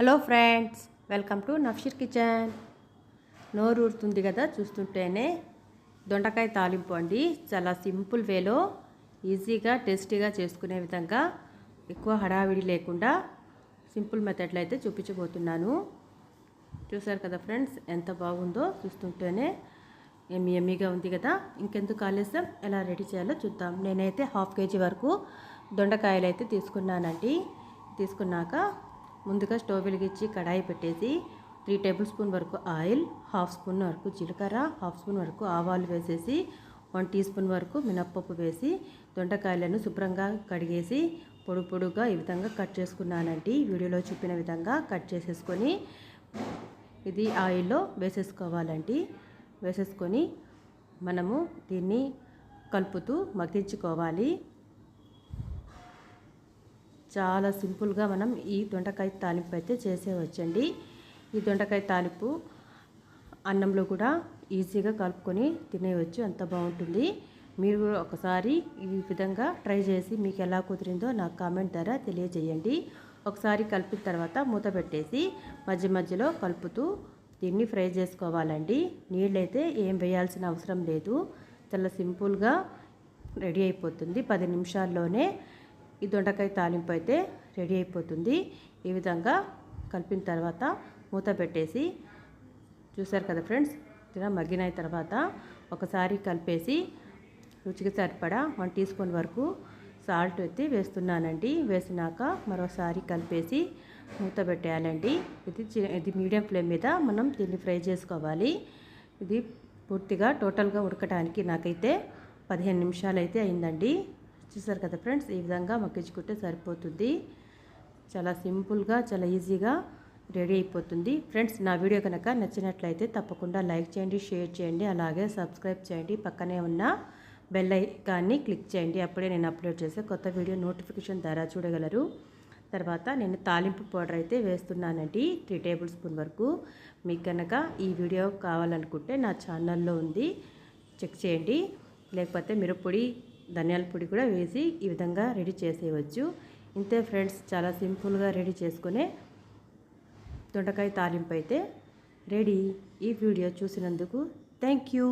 Hello friends welcome to నఫ్షిర్ kitchen. నోరు ఊరుతుంది కదా చూస్తుంటేనే. దొండకాయ తాలింపు అండి. చాలా సింపుల్ వేలో ఈజీగా టేస్టీగా చేసుకునే విధంగా ఎక్కువ హడావిడి లేకుండా సింపుల్ మెథడ్లో అయితే చూపించబోతున్నాను. చూసారు కదా ఫ్రెండ్స్ ఎంత బాగుందో చూస్తుంటేనే. ఎమ్మి ఎమ్మిగా ఉంది కదా. ఇంకెందుకు ఆలస్యం ఎలా రెడీ చేయాలో చూద్దాం. నేనైతే హాఫ్ కేజీ వరకు దొండకాయలు అయితే తీసుకున్నానండి. తీసుకున్నాక ముందుగా స్టవ్ వెలిగించి కడాయి పెట్టేసి త్రీ టేబుల్ స్పూన్ వరకు ఆయిల్ హాఫ్ స్పూన్ వరకు జీలకర్ర హాఫ్ స్పూన్ వరకు ఆవాలు వేసేసి వన్ టీ స్పూన్ వరకు మినప్పప్పు వేసి దొండకాయలను శుభ్రంగా కడిగేసి పొడు పొడుగా ఈ విధంగా కట్ చేసుకున్నానండి. వీడియోలో చూపిన విధంగా కట్ చేసేసుకొని ఇది ఆయిల్లో వేసేసుకోవాలండి. వేసేసుకొని మనము దీన్ని కలుపుతూ మగ్గించుకోవాలి. చాలా సింపుల్గా మనం ఈ దొండకాయ తాలింపు అయితే చేసేవచ్చండి ఈ దొండకాయ తాలింపు అన్నంలో కూడా ఈజీగా కలుపుకొని తినేయవచ్చు అంత బాగుంటుంది. మీరు కూడా ఒకసారి ఈ విధంగా ట్రై చేసి మీకు ఎలా కుదిరిందో నాకు కామెంట్ ద్వారా తెలియజేయండి. ఒకసారి కలిపిన తర్వాత మూత పెట్టేసి మధ్య మధ్యలో కలుపుతూ దీన్ని ఫ్రై చేసుకోవాలండి. నీళ్ళైతే ఏం వేయాల్సిన అవసరం లేదు. చాలా సింపుల్గా రెడీ అయిపోతుంది. పది నిమిషాల్లోనే ఈ దొండకాయ తాలింపు అయితే రెడీ అయిపోతుంది. ఈ విధంగా కలిపిన తర్వాత మూత పెట్టేసి చూసారు కదా ఫ్రెండ్స్? ఇలా మగ్గిన తర్వాత ఒకసారి కలిపేసి రుచికి సరిపడా వన్ టీ స్పూన్ వరకు సాల్ట్ ఎత్తి వేస్తున్నానండి. వేసినాక మరోసారి కలిపేసి మూత పెట్టేయాలండి. ఇది ఇది మీడియం ఫ్లేమ్ మీద మనం దీన్ని ఫ్రై చేసుకోవాలి. ఇది పూర్తిగా టోటల్గా ఉడకడానికి నాకైతే పదిహేను నిమిషాలు అయితే అయిందండి. చూసారు కదా ఫ్రెండ్స్? ఈ విధంగా మగ్గించుకుంటే సరిపోతుంది. చాలా సింపుల్గా చాలా ఈజీగా రెడీ అయిపోతుంది. ఫ్రెండ్స్ నా వీడియో కనుక నచ్చినట్లయితే తప్పకుండా లైక్ చేయండి షేర్ చేయండి అలాగే సబ్స్క్రైబ్ చేయండి. పక్కనే ఉన్న బెల్ ఐకాన్ని క్లిక్ చేయండి. అప్పుడే నేను అప్లోడ్ చేసే కొత్త వీడియో నోటిఫికేషన్ ద్వారా చూడగలరు. తర్వాత నేను తాలింపు పౌడర్ అయితే వేస్తున్నానండి త్రీ టేబుల్ స్పూన్ వరకు. మీకు కనుక ఈ వీడియో కావాలనుకుంటే నా ఛానల్లో ఉంది. చెక్ చేయండి. లేకపోతే మిరప్పొడి ధనియాల పొడి కూడా వేసి ఈ విధంగా రెడీ చేసేయవచ్చు. ఇంతే ఫ్రెండ్స్ చాలా సింపుల్గా రెడీ చేసుకునే దొండకాయ తాలింపు అయితే రెడీ. ఈ వీడియో చూసినందుకు థ్యాంక్ యూ.